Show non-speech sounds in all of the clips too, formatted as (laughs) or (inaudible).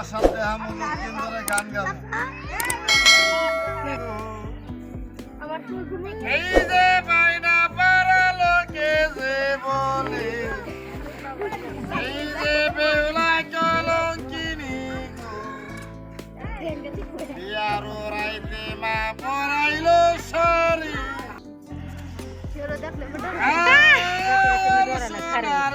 আপনার সাথে আমি তিন ধরে গান গাবো। এই যে বাইনা পারা লোকে যে বলে এই যে বেউলা কলঙ্কিনি গো। রাইতে মা পরাইলো শাড়ি। আর সোনার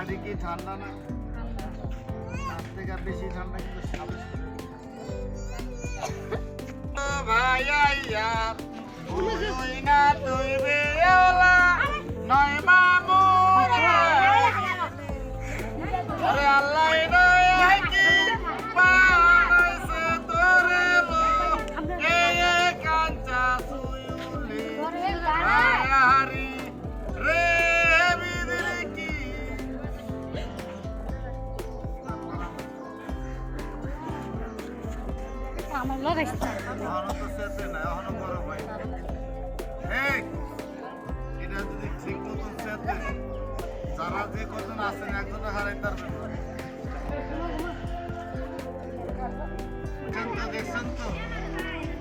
মাটি কি ঠান্ডা না? তার থেকে বেশি ঠান্ডা কিন্তু ভাই না তুই তো সেতে না এখনও বড় ভাই এই এটা যদি ঠিক মতন সেতে যারা যে কজন আছেন একজন হারাই তার তো দেখছেন তো?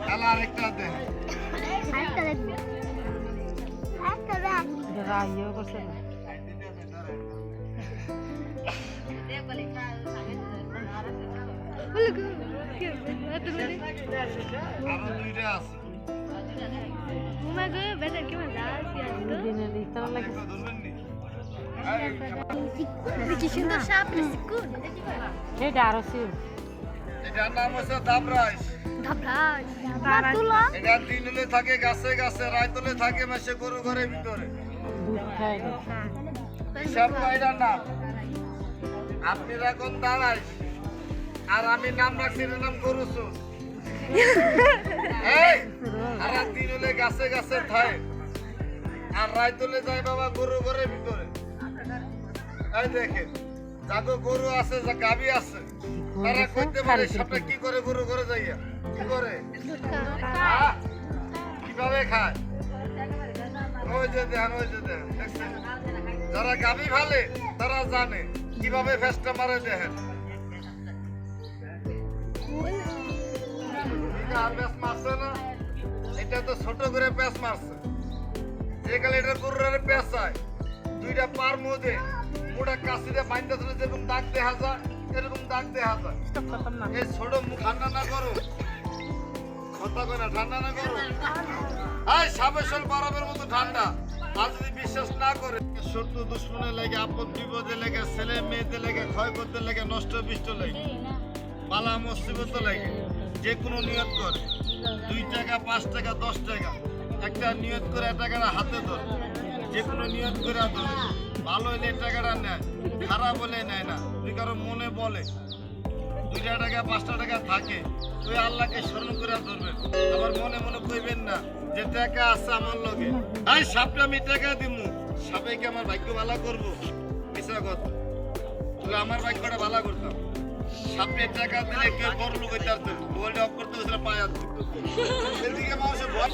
খেলা আরেকটা দেন নি। এটার নাম হচ্ছে এটা দিনলে থাকে গাছে গাছে রায়তলে থাকে মাসে গরু ঘরের ভিতরে হিসাব কয়টার নাম আপনি এখন দাঁড়াই আর আমি নাম রাখছি নাম (laughs) এই আর দিন হলে গাছে গাছে থায় আর রায়তলে যায় বাবা গরু ঘরের ভিতরে। এই দেখেন যাগো গরু আছে যা গাবি আছে। তারা কইতে পারে সাপটা কি করে গরু ঘরে যাইয়া? কি করে? কীভাবে খায়? ওই যে দেখেন ওই যে দেখেন যারা গাবি ভালে তারা জানে। কীভাবে ফেসটা মারে দেখেন। এটা তো ছোট করে যে এটা দুইটা পার দাগ যায় দাগ যায় ঠান্ডা না না ঠান্ডা না করো এই মতো ঠান্ডা আর যদি বিশ্বাস না করে শত্রু দুশ্মনের লেগে আপদ বিপদে লেগে ছেলে মেয়েদের লেগে ক্ষয় করতে লেগে নষ্ট বিষ্ট লেগে পালা মুসিবত লাগে যে কোনো নিয়ত করে। দুই টাকা, পাঁচ টাকা, দশ টাকা। একটা নিয়ত করে টাকাটা হাতে ধর। যে কোনো নিয়ত করে ধরে। ভালো হলে টাকাটা নেয়, খারাপ হলে নেয় না। তুই কারও মনে বলে, দুইটা টাকা, পাঁচটা টাকা থাকে তুই আল্লাহকে স্মরণ করে ধরবেন। আবার মনে মনে কইবেন না যে টাকা আছে আমার লগে। এই সাপটা আমি টাকা দিমু। সাপে কি আমার ভাগ্য ভালো করব। মিশা কথা। তুই আমার ভাগ্যটা ভালো করতাম। সাপে টাকা দিলে কেউ বড় লোক হইতে পারতো মোবাইলটা অফ করতে গেছিল পায়ে হাত দিত। এদিকে মানুষের ভয়